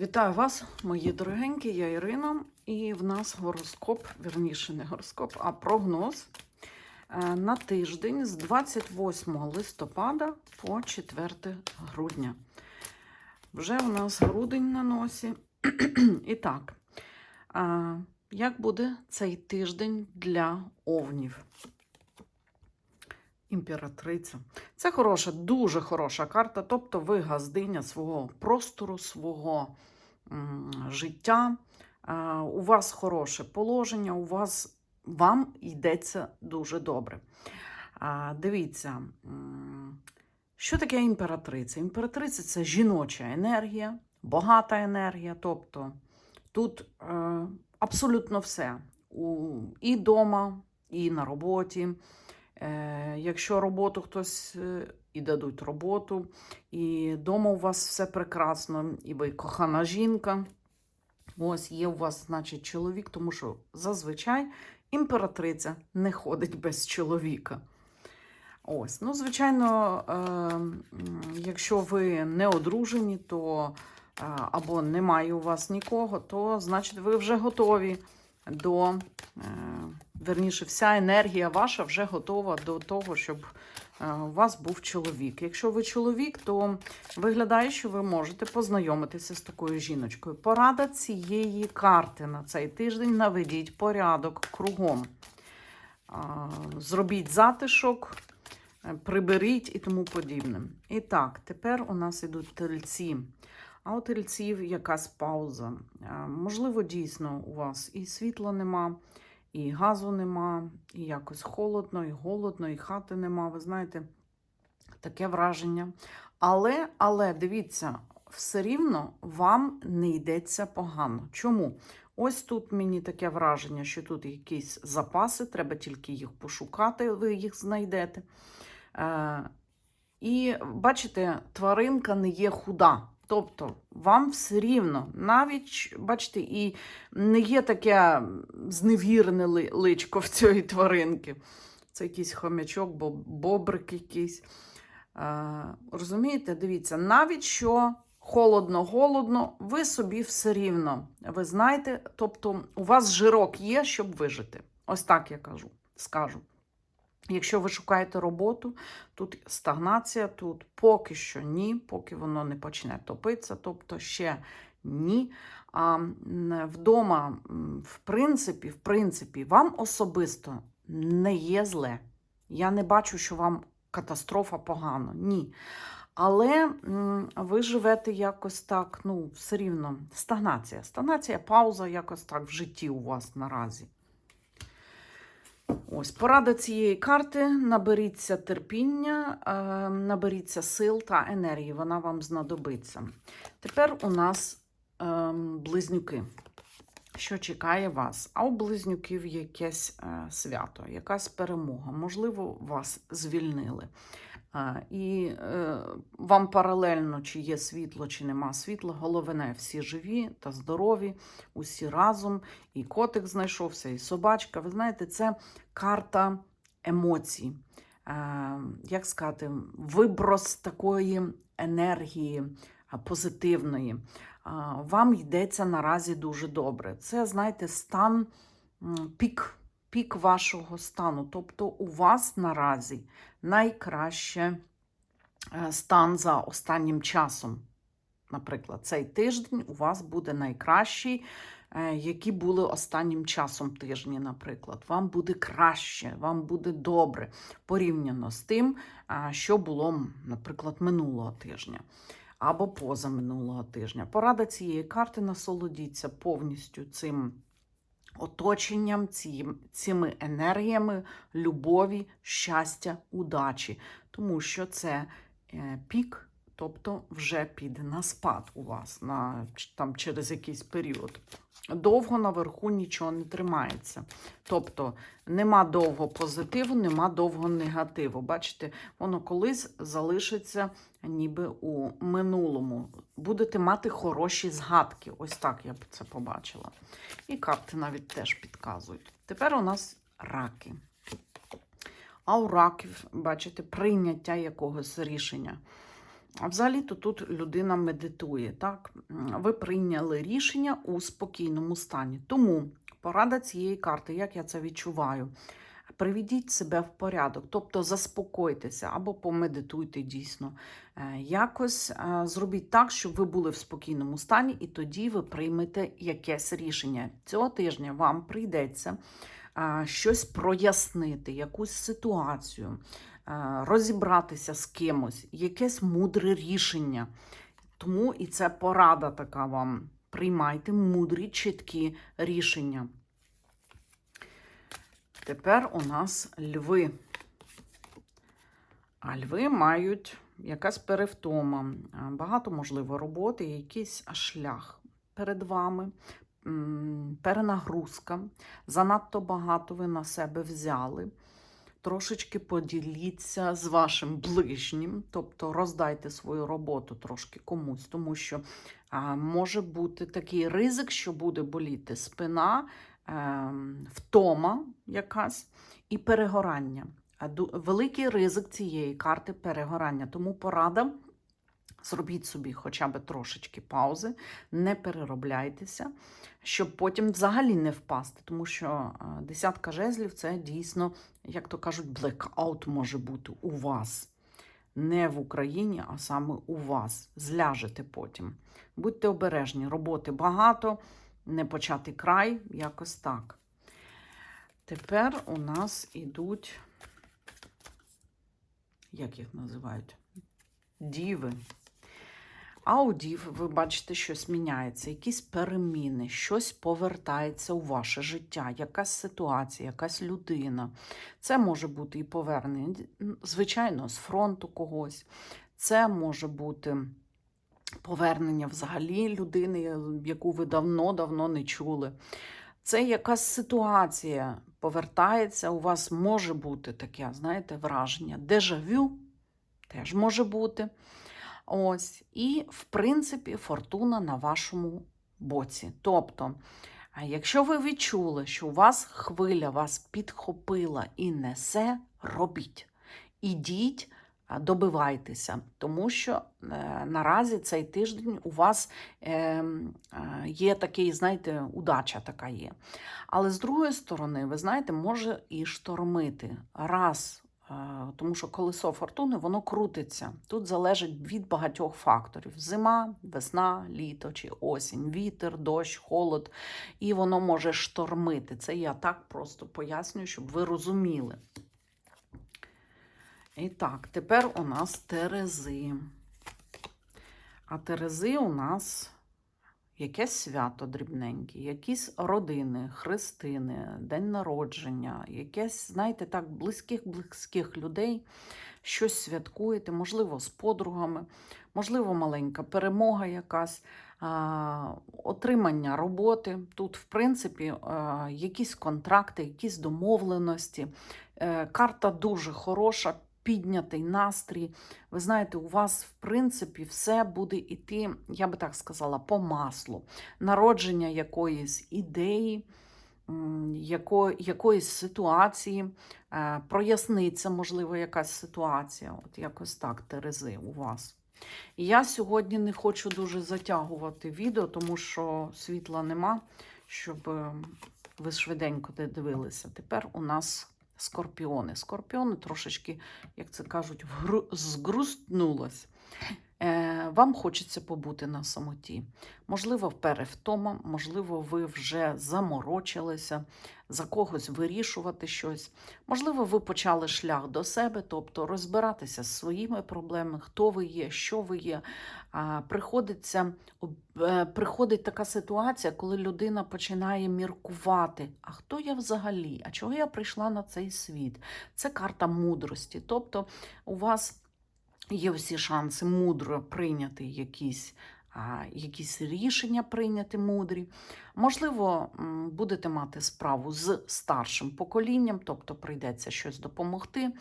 Вітаю вас, мої дорогенькі, я Ірина, і в нас гороскоп, вірніше, не гороскоп, а прогноз е, на тиждень з 28 листопада по 4 грудня. Вже у нас грудень на носі. І так, е, як буде цей тиждень для овнів? Імператриця. Це хороша, дуже хороша карта. Тобто ви газдиня свого простору, свого м, життя. Е, у вас хороше положення, у вас вам йдеться дуже добре. А, дивіться, що таке імператриця? Імператриця це жіноча енергія, багата енергія. Тобто тут е, абсолютно все. У, і вдома, і на роботі. Е, якщо роботу хтось е, і дадуть роботу, і вдома у вас все прекрасно, і ви кохана жінка. Ось є у вас, значить, чоловік, тому що зазвичай імператриця не ходить без чоловіка. Ось, ну, звичайно, е, якщо ви не одружені, то е, або немає у вас нікого, то значить ви вже готові до. Верніше, вся енергія ваша вже готова до того, щоб е, у вас був чоловік. Якщо ви чоловік, то виглядає, що ви можете познайомитися з такою жіночкою. Порада цієї карти на цей тиждень наведіть порядок кругом. Зробіть затишок, е, приберіть і тому подібне. І так, тепер у нас ідуть тельці. А у тельців якась пауза. Можливо, дійсно у вас і світла нема, і газу нема, і якось холодно, і голодно, і хати нема. Ви знаєте, таке враження. Але, але дивіться, все рівно вам не йдеться погано. Чому? Ось тут мені таке враження, що тут якісь запаси, треба тільки їх пошукати, ви їх знайдете. Е, і бачите, тваринка не є худа. Тобто вам все рівно, навіть, бачите, і не є таке зневірне личко в цієї тваринки. Це якийсь хомячок, бо бобрик якийсь. Е, розумієте, дивіться, навіть що холодно-голодно, ви собі все рівно. Ви знаєте, тобто у вас жирок є, щоб вижити. Ось так я кажу, скажу. Якщо ви шукаєте роботу, тут стагнація, тут поки що ні, поки воно не почне топитися, тобто ще ні. А вдома, в принципі, в принципі, вам особисто не є зле. Я не бачу, що вам катастрофа погано. Ні. Але ви живете якось так, ну, все рівно, стагнація. Стагнація, пауза якось так в житті у вас наразі. Ось, порада цієї карти: наберіться терпіння, е, наберіться сил та енергії, вона вам знадобиться. Тепер у нас е, близнюки. Що чекає вас? А у близнюків якесь е, свято, якась перемога. Можливо, вас звільнили. І е, вам паралельно, чи є світло, чи нема світла. Головне, всі живі та здорові, усі разом. І котик знайшовся, і собачка. Ви знаєте, це карта емоцій. Е, як сказати, виброс такої енергії позитивної. Вам йдеться наразі дуже добре. Це, знаєте, стан пік, пік вашого стану. Тобто у вас наразі найкраще е, стан за останнім часом. Наприклад, цей тиждень у вас буде найкращий, е, які були останнім часом тижні, наприклад. Вам буде краще, вам буде добре порівняно з тим, що було, наприклад, минулого тижня або позаминулого тижня. Порада цієї карти насолодіться повністю цим оточенням, цим, цими енергіями любові, щастя, удачі, тому що це е, пік, тобто вже піде на спад у вас на, там, через якийсь період. Довго наверху нічого не тримається. Тобто нема довго позитиву, нема довго негативу. Бачите, воно колись залишиться ніби у минулому. Будете мати хороші згадки. Ось так я б це побачила. І карти навіть теж підказують. Тепер у нас раки. А у раків, бачите, прийняття якогось рішення. А взагалі-то тут людина медитує. Так? Ви прийняли рішення у спокійному стані. Тому порада цієї карти, як я це відчуваю, приведіть себе в порядок, тобто заспокойтеся або помедитуйте дійсно. Е, Якось е, зробіть так, щоб ви були в спокійному стані, і тоді ви приймете якесь рішення. Цього тижня вам прийдеться е, щось прояснити, якусь ситуацію, розібратися з кимось, якесь мудре рішення. Тому і це порада така вам. Приймайте мудрі, чіткі рішення. Тепер у нас льви. А льви мають якась перевтома, багато, можливо, роботи, якийсь шлях перед вами, перенагрузка. Занадто багато ви на себе взяли. Трошечки поділіться з вашим ближнім, тобто роздайте свою роботу трошки комусь, тому що може бути такий ризик, що буде боліти спина, втома якась і перегорання. Великий ризик цієї карти перегорання. Тому порада. Зробіть собі хоча б трошечки паузи, не переробляйтеся, щоб потім взагалі не впасти. Тому що е, десятка жезлів це дійсно, як то кажуть, блекаут може бути у вас. Не в Україні, а саме у вас. Зляжете потім. Будьте обережні, роботи багато, не почати край, якось так. Тепер у нас ідуть, як їх називають? Діви. А у дів, ви бачите, щось міняється, якісь переміни, щось повертається у ваше життя, якась ситуація, якась людина. Це може бути і повернення, звичайно, з фронту когось. Це може бути повернення взагалі людини, яку ви давно-давно не чули. Це якась ситуація повертається, у вас може бути таке, знаєте, враження. Дежавю теж може бути. Ось, і, в принципі, фортуна на вашому боці. Тобто, якщо ви відчули, що у вас хвиля вас підхопила і несе, робіть. Ідіть, добивайтеся, тому що е, наразі цей тиждень у вас е, м, е, є такий, знаєте, удача така є. Але з другої сторони, ви знаєте, може і штормити. Раз Е, Тому що колесо фортуни воно крутиться. Тут залежить від багатьох факторів: зима, весна, літо чи осінь, вітер, дощ, холод, і воно може штормити. Це я так просто пояснюю, щоб ви розуміли. І так, тепер у нас Терези. А Терези у нас якесь свято дрібненьке, якісь родини, хрестини, день народження, якесь, знаєте, так, близьких близьких людей, щось святкуєте, можливо, з подругами, можливо, маленька перемога якась, отримання роботи. Тут, в принципі, а, якісь контракти, якісь домовленості. Е, Карта дуже хороша. Піднятий настрій. Ви знаєте, у вас, в принципі, все буде йти, я би так сказала, по маслу. Народження якоїсь ідеї, яко, якоїсь ситуації, е, проясниться, можливо, якась ситуація. От якось так, Терези, у вас. І я сьогодні не хочу дуже затягувати відео, тому що світла нема, щоб е, ви швиденько дивилися. Тепер у нас скорпіони. Скорпіони трошечки, як це кажуть, вгру... згрустнулось. Е, вам хочеться побути на самоті. Можливо, перевтома, можливо, ви вже заморочилися за когось вирішувати щось. Можливо, ви почали шлях до себе, тобто розбиратися з своїми проблемами, хто ви є, що ви є. Приходиться, е, приходить така ситуація, коли людина починає міркувати: а хто я взагалі? А чого я прийшла на цей світ? Це карта мудрості. Тобто, у вас є всі шанси мудро прийняти якісь, якісь рішення, прийняти мудрі. Можливо, будете мати справу з старшим поколінням, тобто прийдеться щось допомогти.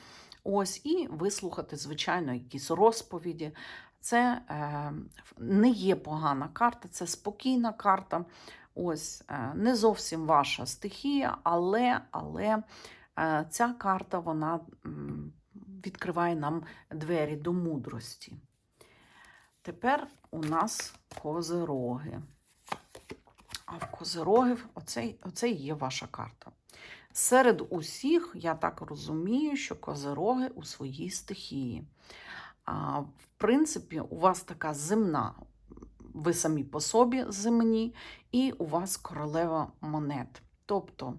Ось, і вислухати, звичайно, якісь розповіді. Це е, не є погана карта, це спокійна карта. Ось е, не зовсім ваша стихія, але, але е, ця карта вона відкриває нам двері до мудрості. Тепер у нас козироги. А в козирогів оце, оце є ваша карта. Серед усіх, я так розумію, що козироги у своїй стихії. А, в принципі, у вас така земна, ви самі по собі земні, і у вас королева монет. Тобто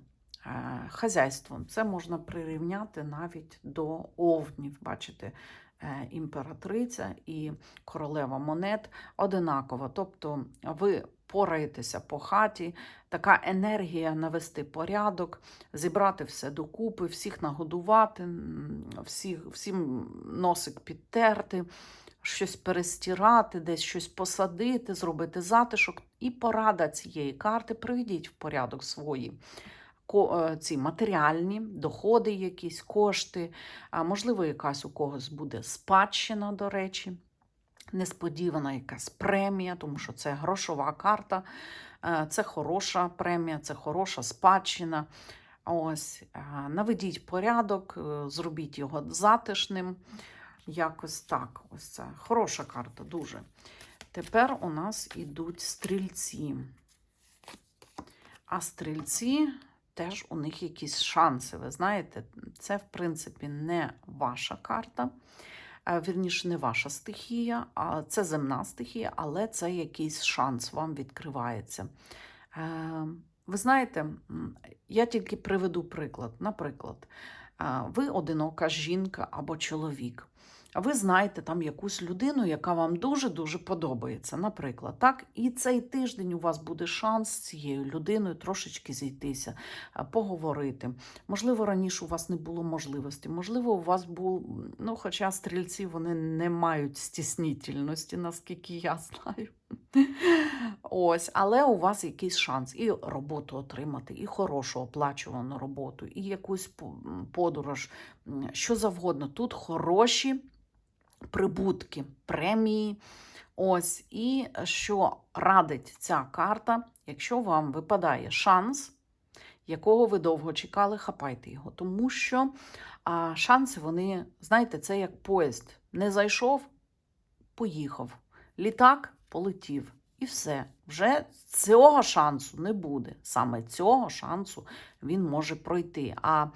хазяйством. хазяйство. Це можна прирівняти навіть до овнів. Бачите, е, імператриця і королева монет одинакова. Тобто ви пораєтеся по хаті, така енергія навести порядок, зібрати все докупи, всіх нагодувати, всіх, всім носик підтерти, щось перестирати, десь щось посадити, зробити затишок. І порада цієї карти приведіть в порядок свої е, ці матеріальні доходи, якісь кошти, можливо, якась у когось буде спадщина, до речі. Несподівана якась премія, тому що це грошова карта, е, це хороша премія, це хороша спадщина. Ось, е, наведіть порядок, е, зробіть його затишним. Якось так. Ось це хороша карта, дуже. Тепер у нас ідуть стрільці. А стрільці теж у них якісь шанси. Ви знаєте, це, в принципі, не ваша карта. Е, Вірніше, не ваша стихія, а це земна стихія, але це якийсь шанс вам відкривається. Е, Ви знаєте, я тільки приведу приклад. Наприклад, е, ви одинока жінка або чоловік. А ви знаєте там якусь людину, яка вам дуже-дуже подобається, наприклад, так? І цей тиждень у вас буде шанс з цією людиною трошечки зійтися, поговорити. Можливо, раніше у вас не було можливості, можливо, у вас був, ну, хоча стрільці вони не мають стіснітельності, наскільки я знаю. Ось, але у вас якийсь шанс і роботу отримати, і хорошу оплачувану роботу, і якусь подорож, що завгодно. Тут хороші прибутки, премії. Ось, і що радить ця карта, якщо вам випадає шанс, якого ви довго чекали, хапайте його. Тому що а, шанси, вони, знаєте, це як поїзд. Не зайшов, поїхав. Літак полетів. І все. Вже цього шансу не буде. Саме цього шансу він може пройти. А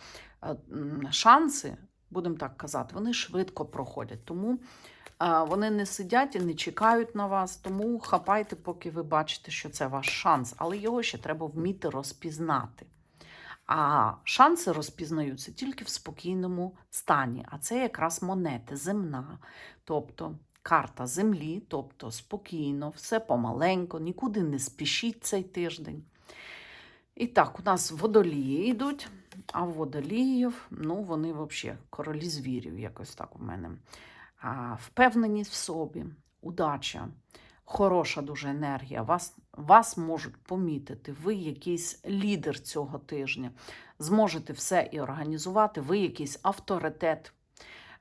шанси, будемо так казати, вони швидко проходять. Тому вони не сидять і не чекають на вас. Тому хапайте, поки ви бачите, що це ваш шанс. Але його ще треба вміти розпізнати. А шанси розпізнаються тільки в спокійному стані. А це якраз монети, земна. Тобто карта землі, тобто спокійно, все помаленько, нікуди не спішіть цей тиждень. І так, у нас водолії йдуть, а водоліїв, ну, вони взагалі королі звірів, якось так у мене. А, впевненість в собі, удача, хороша дуже енергія. Вас, вас можуть помітити. Ви якийсь лідер цього тижня. Зможете все і організувати, ви якийсь авторитет.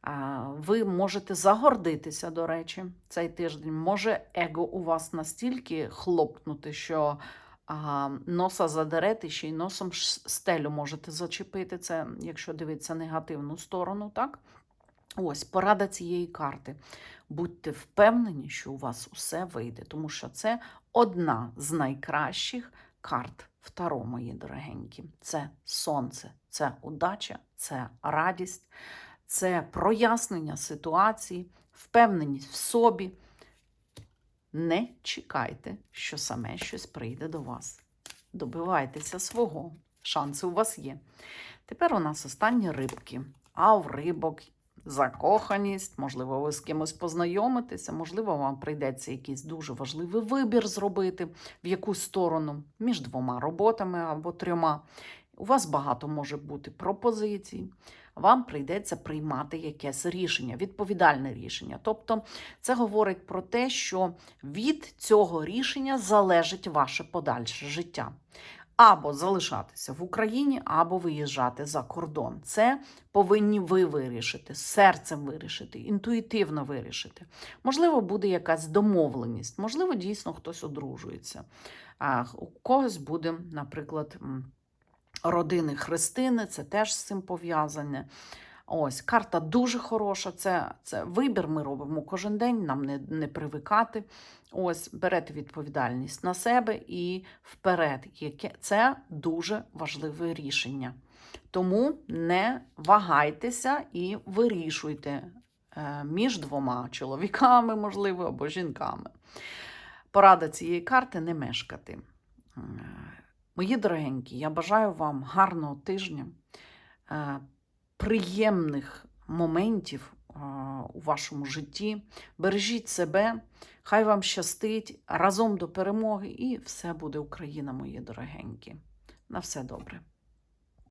А, Ви можете загордитися, до речі, цей тиждень. Може, его у вас настільки хлопнути, що носа задерете, ще й носом стелю можете зачепити. Це, якщо дивитися негативну сторону, так? Ось порада цієї карти. Будьте впевнені, що у вас усе вийде, тому що це одна з найкращих карт Таро, мої дорогенькі. Це сонце, це удача, це радість, це прояснення ситуації, впевненість в собі. Не чекайте, що саме щось прийде до вас. Добивайтеся свого. Шанси у вас є. Тепер у нас останні рибки. А в рибок закоханість, можливо, ви з кимось познайомитеся, можливо, вам прийдеться якийсь дуже важливий вибір зробити в якусь сторону між двома роботами або трьома. У вас багато може бути пропозицій. Вам прийдеться приймати якесь рішення, відповідальне рішення. Тобто, це говорить про те, що від цього рішення залежить ваше подальше життя. Або залишатися в Україні, або виїжджати за кордон. Це повинні ви вирішити, серцем вирішити, інтуїтивно вирішити. Можливо, буде якась домовленість, можливо, дійсно хтось одружується. У когось буде, наприклад, родини хрестини, це теж з цим пов'язане. Ось, карта дуже хороша. Це, це вибір ми робимо кожен день, нам не, не привикати. Ось, берете відповідальність на себе і вперед. Це дуже важливе рішення. Тому не вагайтеся і вирішуйте е, між двома чоловіками, можливо, або жінками. Порада цієї карти не мешкати. Мої дорогенькі, я бажаю вам гарного тижня, е, приємних моментів е, у вашому житті. Бережіть себе, хай вам щастить разом до перемоги, і все буде Україна, мої дорогенькі. На все добре.